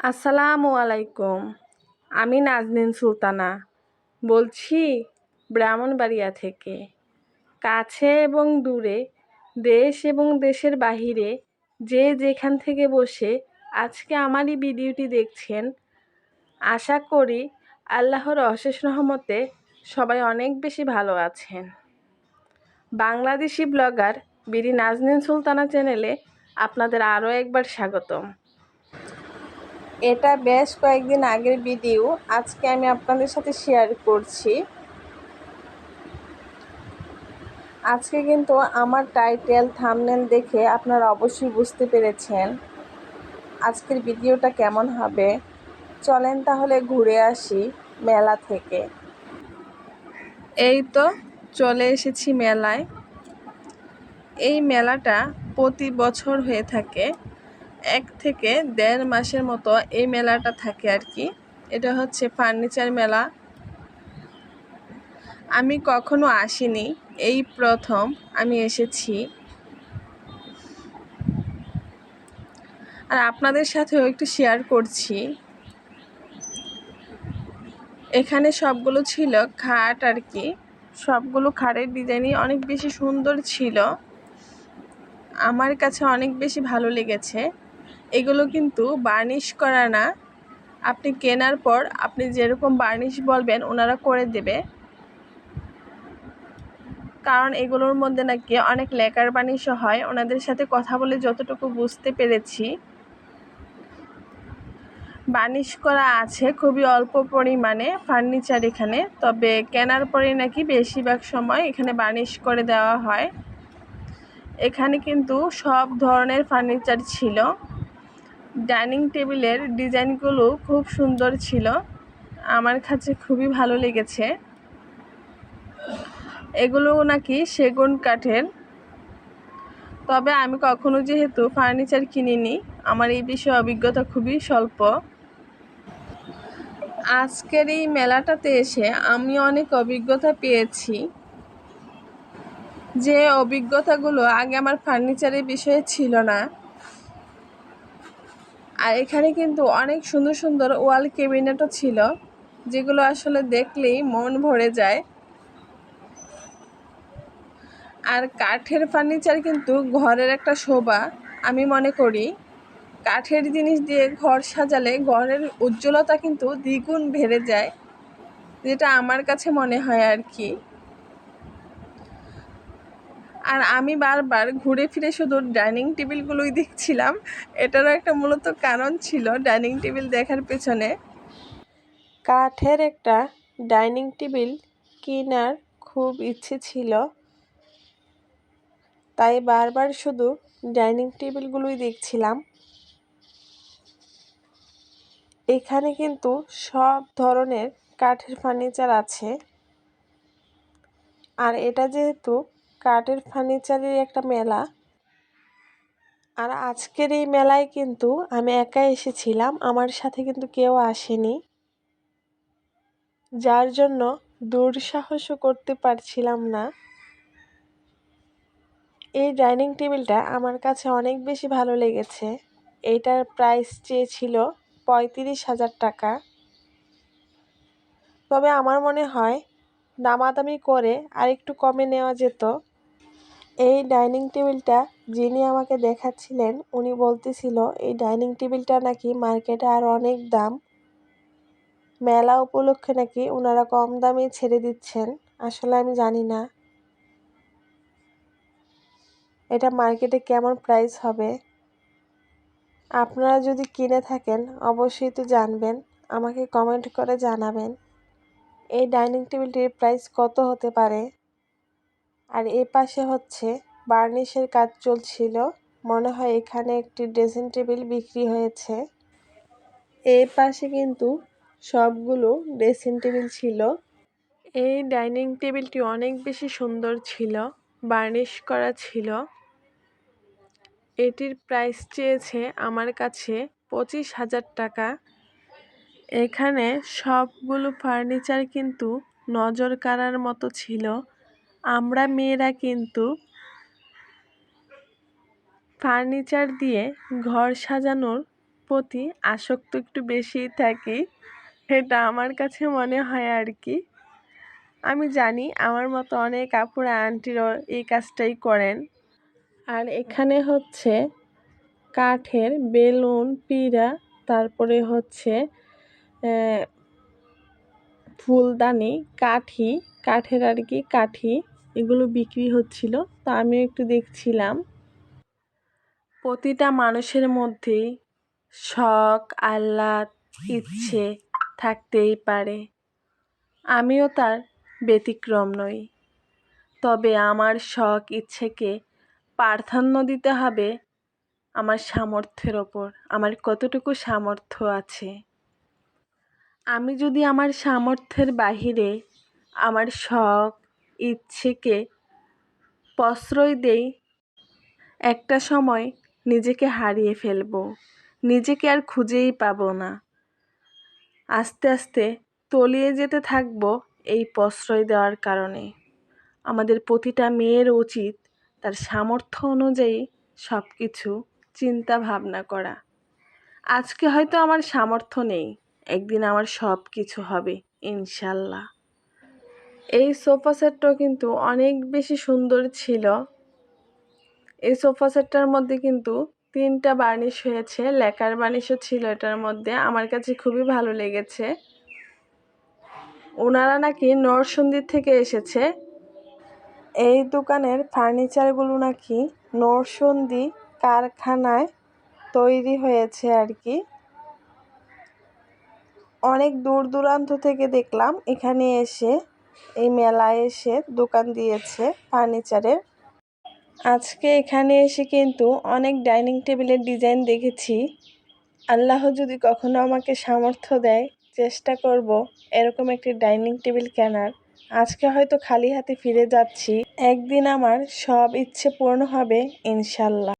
আসসালামু আলাইকুম। আমি নাজনীন সুলতানা। বলছি, ব্রাহ্মণবাড়িয়া থেকে। কাছে এবং দূরে, দেশ এবং দেশের বাহিরে, যে যেখান থেকে বসে আজকে আমারই ভিডিওটি দেখছেন, আশা করি আল্লাহর অশেষ রহমতে সবাই অনেক বেশি ভালো আছেন। বাংলাদেশি ব্লগার বিডি নাজনীন সুলতানা চ্যানেলে আপনাদের আরও একবার স্বাগতম। এটা বেশ কয়েকদিন আগের ভিডিও। আজকে আমি আপনাদের সাথে শেয়ার করছি। আজকে কিন্তু আমার টাইটেল থামনেল দেখে আপনারা অবশ্যই বুঝতে পেরেছেন আজকের ভিডিওটা কেমন হবে। চলেন তাহলে ঘুরে আসি মেলা থেকে। এই তো চলে এসেছি মেলায়। এই মেলাটা প্রতি বছর হয়ে থাকে। এক থেকে দেড় মাসের মতো এই মেলাটা থাকে আর কি। এটা হচ্ছে ফার্নিচার মেলা। আমি কখনো আসিনি, এই প্রথম আমি এসেছি। আর আপনাদের সাথেও একটু শেয়ার করছি। এখানে সবগুলো ছিল খাট আর কি। সবগুলো খাটের ডিজাইনই অনেক বেশি সুন্দর ছিল। আমার কাছে অনেক বেশি ভালো লেগেছে। এগুলো কিন্তু বার্নিশ করা না। আপনি কেনার পর আপনি যেরকম বার্নিশ বলবেন, ওনারা করে দেবে। কারণ এগুলোর মধ্যে নাকি অনেক লেকার বার্নিশও হয়। ওনাদের সাথে কথা বলে যতটুকু বুঝতে পেরেছি, বার্নিশ করা আছে খুবই অল্প পরিমাণে ফার্নিচার এখানে। তবে কেনার পরে নাকি বেশিরভাগ সময় এখানে বার্নিশ করে দেওয়া হয়। এখানে কিন্তু সব ধরনের ফার্নিচার ছিল। ডাইনিং টেবিলের ডিজাইনগুলো খুব সুন্দর ছিল। আমার কাছে খুবই ভালো লেগেছে। এগুলো নাকি সেগুন কাঠের। তবে আমি কখনো যেহেতু ফার্নিচার কিনিনি, আমার এই বিষয়ে অভিজ্ঞতা খুবই স্বল্প। আজকের এই মেলাটাতে এসে আমি অনেক অভিজ্ঞতা পেয়েছি। যে অভিজ্ঞতাগুলো আগে আমার ফার্নিচারের বিষয়ে ছিল না আর এখানে কিন্তু অনেক সুন্দর সুন্দর ওয়াল ক্যাবিনেটও ছিল, যেগুলো আসলে দেখলেই মন ভরে যায়। আর কাঠের ফার্নিচার কিন্তু ঘরের একটা শোভা, আমি মনে করি। কাঠের জিনিস দিয়ে ঘর সাজালে ঘরের উজ্জ্বলতা কিন্তু দ্বিগুণ বেড়ে যায়, যেটা আমার কাছে মনে হয় আর কি। আর আমি বারবার ঘুরে ফিরে শুধু ডাইনিং টেবিলগুলোই দেখছিলাম। এটারও একটা মূলত কারণ ছিল ডাইনিং টেবিল দেখার পেছনে। কাঠের একটা ডাইনিং টেবিল কেনার খুব ইচ্ছে ছিল। তাই বারবার শুধু ডাইনিং টেবিলগুলোই দেখছিলাম। এখানে কিন্তু সব ধরনের কাঠের ফার্নিচার আছে। আর এটা যেহেতু কাঠের ফার্নিচারের একটা মেলা। আর আজকের এই মেলায় কিন্তু আমি একা এসেছিলাম, আমার সাথে কিন্তু কেউ আসেনি। যার জন্য দুঃসাহসও করতে পারছিলাম না। এই ডাইনিং টেবিলটা আমার কাছে অনেক বেশি ভালো লেগেছে। এইটার প্রাইস চেয়েছিল পঁয়ত্রিশ হাজার টাকা। তবে আমার মনে হয়, দামাদামি করে আর একটু কমে নেওয়া যেত। এই ডাইনিং টেবিলটা যিনি আমাকে দেখাচ্ছিলেন, উনি বলতেছিল, এই ডাইনিং টেবিলটা নাকি মার্কেটে আর অনেক দাম। মেলা উপলক্ষে নাকি ওনারা কম দামে ছেড়ে দিচ্ছেন। আসলে আমি জানি না। এটা মার্কেটে কেমন প্রাইস হবে? আপনারা যদি কিনে থাকেন, অবশ্যই তো জানবেন। আমাকে কমেন্ট করে জানাবেন। এই ডাইনিং টেবিলটির প্রাইস কত হতে পারে? আর এ পাশে হচ্ছে বার্নিশের কাজ চলছিল। মনে হয় এখানে একটি ড্রেসিং টেবিল বিক্রি হয়েছে। এই পাশে কিন্তু সবগুলো ড্রেসিং টেবিল ছিল। এই ডাইনিং টেবিলটি অনেক বেশি সুন্দর ছিল, বার্নিশ করা ছিল। এটির প্রাইস চেয়েছে আমার কাছে পঁচিশ হাজার টাকা। এখানে সবগুলো ফার্নিচার কিন্তু নজর কাড়ার মতো ছিল। আমরা মেয়েরা কিন্তু ফার্নিচার দিয়ে ঘর সাজানোর প্রতি আসক্ত একটু বেশিই থাকি, এটা আমার কাছে মনে হয় আর কি। আমি জানি আমার মতো অনেক আপুরা আন্টিরও এই কাজটাই করেন। আর এখানে হচ্ছে কাঠের বেলুন, পিড়া, তারপরে হচ্ছে ফুলদানি, কাঠি, কাঠের আর কি কাঠি। এগুলো বিক্রি হচ্ছিল, তো আমিও একটু দেখছিলাম। প্রতিটা মানুষের মধ্যেই শখ, আহ্লাদ, ইচ্ছে থাকতেই পারে। আমিও তার ব্যতিক্রম নই। তবে আমার শখ, ইচ্ছেকে প্রাধান্য দিতে হবে আমার সামর্থ্যের ওপর, আমার কতটুকু সামর্থ্য আছে। আমি যদি আমার সামর্থ্যের বাহিরে আমার শখ ইচ্ছেকে প্রশ্রয় দেই, একটা সময় নিজেকে হারিয়ে ফেলব। নিজেকে আর খুঁজেই পাবো না। আস্তে আস্তে তলিয়ে যেতে থাকব এই প্রশ্রয় দেওয়ার কারণে। আমাদের প্রতিটা মেয়ের উচিত তার সামর্থ্য অনুযায়ী সব কিছু চিন্তা ভাবনা করা। আজকে হয়তো আমার সামর্থ্য নেই, একদিন আমার সব কিছু হবে, ইনশাল্লাহ। এই সোফা সেটটাও কিন্তু অনেক বেশি সুন্দর ছিল। এই সোফা সেটটার মধ্যে কিন্তু তিনটা বার্নিশ হয়েছে, লেকার বার্নিশও ছিল এটার মধ্যে। আমার কাছে খুবই ভালো লেগেছে। ওনারা নাকি নরসন্দির থেকে এসেছে। এই দোকানের ফার্নিচারগুলো নাকি নরসন্দি কারখানায় তৈরি হয়েছে আর কি। অনেক দূর দূরান্ত থেকে দেখলাম এখানে এসে। এই মেলায় এসে দোকান দিয়েছে ফার্নিচারের। আজকে এখানে এসে কিন্তু অনেক ডাইনিং টেবিলের ডিজাইন দেখেছি। আল্লাহ যদি কখনো আমাকে সামর্থ্য দেয়, চেষ্টা করব এরকম একটি ডাইনিং টেবিল কেনার। আজকে হয়তো খালি হাতে ফিরে যাচ্ছি। একদিন আমার সব ইচ্ছে পূর্ণ হবে, ইনশাল্লাহ।